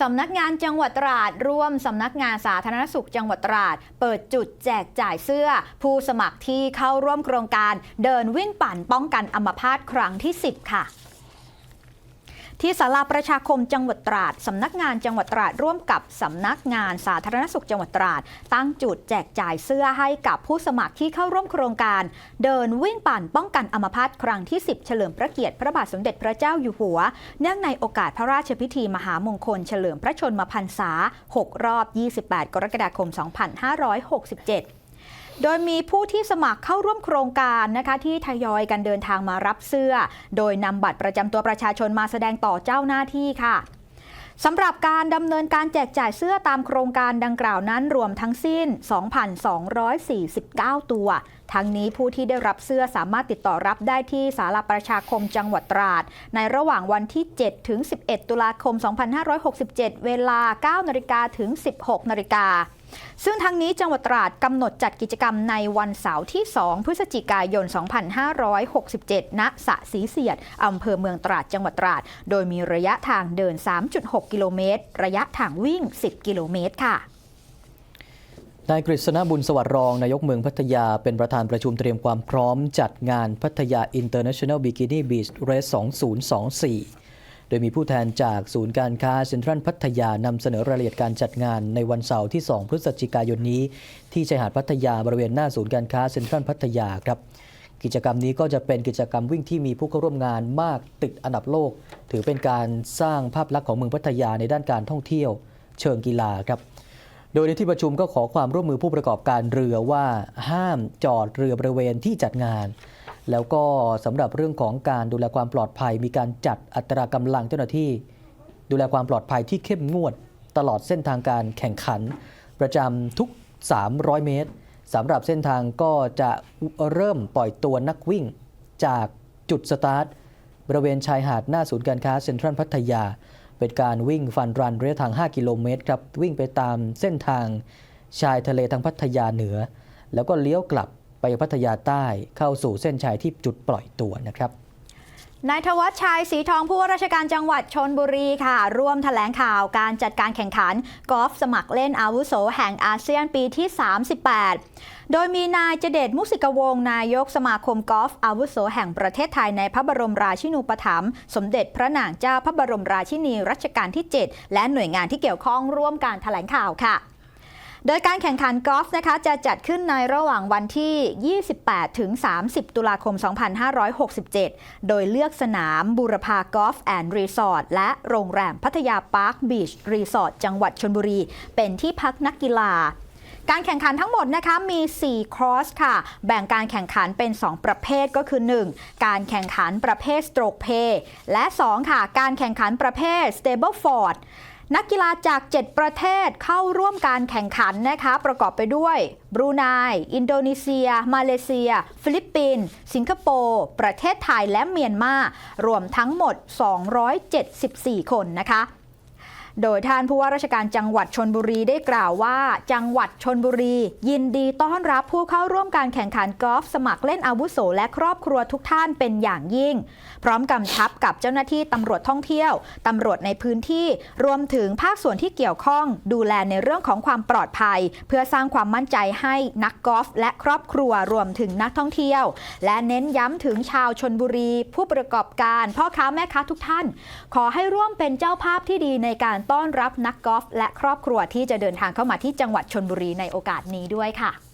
สำนักงานจังหวัดตราด ร่วมสำนักงานสาธารณสุขจังหวัดตราด เปิดจุดแจกจ่ายเสื้อ ผู้สมัครที่เข้าร่วมโครงการ เดินวิ่งปั่นป้องกันอัมพาตครั้งที่ 10 ค่ะ ที่ศาลาประชาคมจังหวัดตราดสำนักงานจังหวัดตราดร่วมกับสำนักงานสาธารณสุขจังหวัดตราด ตั้งจุดแจกจ่ายเสื้อให้กับผู้สมัครที่เข้าร่วมโครงการ เดินวิ่งปั่นป้องกันอัมพาตครั้งที่ 10 เฉลิมพระเกียรติพระบาทสมเด็จพระเจ้าอยู่หัว เนื่องในโอกาสพระราชพิธีมหามงคล เฉลิมพระชนมพรรษา 6 รอบ 28 กรกฎาคม 2567 โดยมีผู้ที่สมัครเข้าร่วมโครงการนะคะที่ทยอยกันเดินทางมารับเสื้อ โดยนำบัตรประจำตัวประชาชนมาแสดงต่อเจ้าหน้าที่ค่ะสำหรับการดำเนินการแจกจ่ายเสื้อตามโครงการดังกล่าวนั้นรวมทั้งสิ้น 2,249 ตัวทั้งนี้ผู้ที่ได้รับเสื้อสามารถติดต่อรับได้ที่สาราประชาคมจังหวัดตราด ในระหว่างวันที่ 7 ถึง 11 ตุลาคม 2567 เวลา 9 นาฬิกาถึง 16 นาฬิกาซึ่งทั้งนี้จังหวัดตราดกำหนดจัดกิจกรรมในวันเสาร์ที่ 2 พฤศจิกายน 2567 ณ สะสีเสียด อำเภอเมืองตราด จังหวัดตราด โดยมีระยะทางเดิน 3.6 กิโลเมตร ระยะทางวิ่ง 10 กิโลเมตรค่ะ นายกฤษณบุญสวัสดิ์รอง นายกเมืองพัทยา เป็นประธานประชุมเตรียมความพร้อมจัดงานพัทยา International Bikini Beach Race 2024 โดยมีผู้แทนจากศูนย์การค้าเซ็นทรัลพัทยานำเสนอรายละเอียดการจัดงานในวันเสาร์ที่ 2 พฤศจิกายนนี้ ที่ชายหาดพัทยาบริเวณหน้าศูนย์การค้าเซ็นทรัลพัทยาครับ กิจกรรมนี้ก็จะเป็นกิจกรรมวิ่งที่มีผู้เข้าร่วมงานมากติดอันดับโลก ถือเป็นการสร้างภาพลักษณ์ของเมืองพัทยาในด้านการท่องเที่ยว เชิงกีฬาครับ โดยในที่ประชุมก็ขอความร่วมมือผู้ประกอบการเรือว่าห้ามจอดเรือบริเวณที่จัดงาน แล้วก็สำหรับเรื่องของการดูแลความปลอดภัย มีการจัดอัตรากำลังเจ้าหน้าที่ ดูแลความปลอดภัยที่เข้มงวด ตลอดเส้นทางการแข่งขัน ประจำทุก 300 เมตรสำหรับเส้นทางก็จะเริ่มปล่อยตัวนักวิ่งจากจุดสตาร์ทบริเวณชายหาดหน้าศูนย์การค้าเซ็นทรัลพัทยา เป็นการวิ่งฟันรันระยะทาง 5 กิโลเมตรครับ วิ่งไปตามเส้นทางชายทะเลทางพัทยาเหนือ แล้วก็เลี้ยวกลับไปพัทยาใต้เข้าสู่เส้นชายที่จุดปล่อยตัวนะครับ นายธวัชชัยสีทองผู้ว่าราชการจังหวัดชนบุรีค่ะ ร่วมแถลงข่าวการจัดการแข่งขันกอล์ฟสมัครเล่นอาวุโสแห่งอาเซียนปีที่ 38 โดยมีนายเจเดตมุสิกวงศ์นายกสมาคมกอล์ฟอาวุโสแห่งประเทศไทยในพระบรมราชินูปถัมภ์สมเด็จพระนางเจ้าพระบรมราชินีรัชกาลที่ 7 และหน่วยงานที่เกี่ยวข้องร่วมการแถลงข่าวค่ะ โดยการแข่งขันกอล์ฟนะคะจะจัดขึ้นในระหว่างวันที่ 28 ถึง 30 ตุลาคม 2567 โดยเลือกสนามบูรพากอล์ฟแอนด์รีสอร์ทและโรงแรมพัทยาพาร์คบีชรีสอร์ทจังหวัดชนบุรี เป็นที่พักนักกีฬาการแข่งขันทั้งหมดนะคะมี 4 คอร์สค่ะ แบ่งการแข่งขันเป็น 2 ประเภทก็คือ 1. การแข่งขันประเภท Stroke Play และ 2 ค่ะ การแข่งขันประเภท Stable Ford นักกีฬาจาก 7 ประเทศเข้าร่วมการแข่งขันนะคะประกอบไปด้วยบรูไน อินโดนีเซีย มาเลเซีย ฟิลิปปินส์สิงคโปร์ ประเทศไทยและเมียนมา รวมทั้งหมด 274 คนนะคะ โดยท่านผู้ว่าราชการจังหวัดชนบุรีได้กล่าวว่า จังหวัดชนบุรี ยินดีต้อนรับผู้เข้าร่วมการแข่งขันกอล์ฟสมัครเล่นอาวุโสและครอบครัวทุกท่านเป็นอย่างยิ่ง พร้อมกำชับกับเจ้าหน้าที่ตำรวจท่องเที่ยวตำรวจในพื้นที่รวมถึงภาคส่วนที่เกี่ยวข้อง ดูแลในเรื่องของความปลอดภัย เพื่อสร้างความมั่นใจให้นักกอล์ฟและครอบครัวรวมถึงนักท่องเที่ยว และเน้นย้ำถึงชาวชนบุรี ผู้ประกอบการ พ่อค้าแม่ค้าทุกท่าน ขอให้ร่วมเป็นเจ้าภาพที่ดีในการต้อนรับนักกอล์ฟและครอบครัวที่จะเดินทางเข้ามาที่จังหวัดชนบุรีในโอกาสนี้ด้วยค่ะ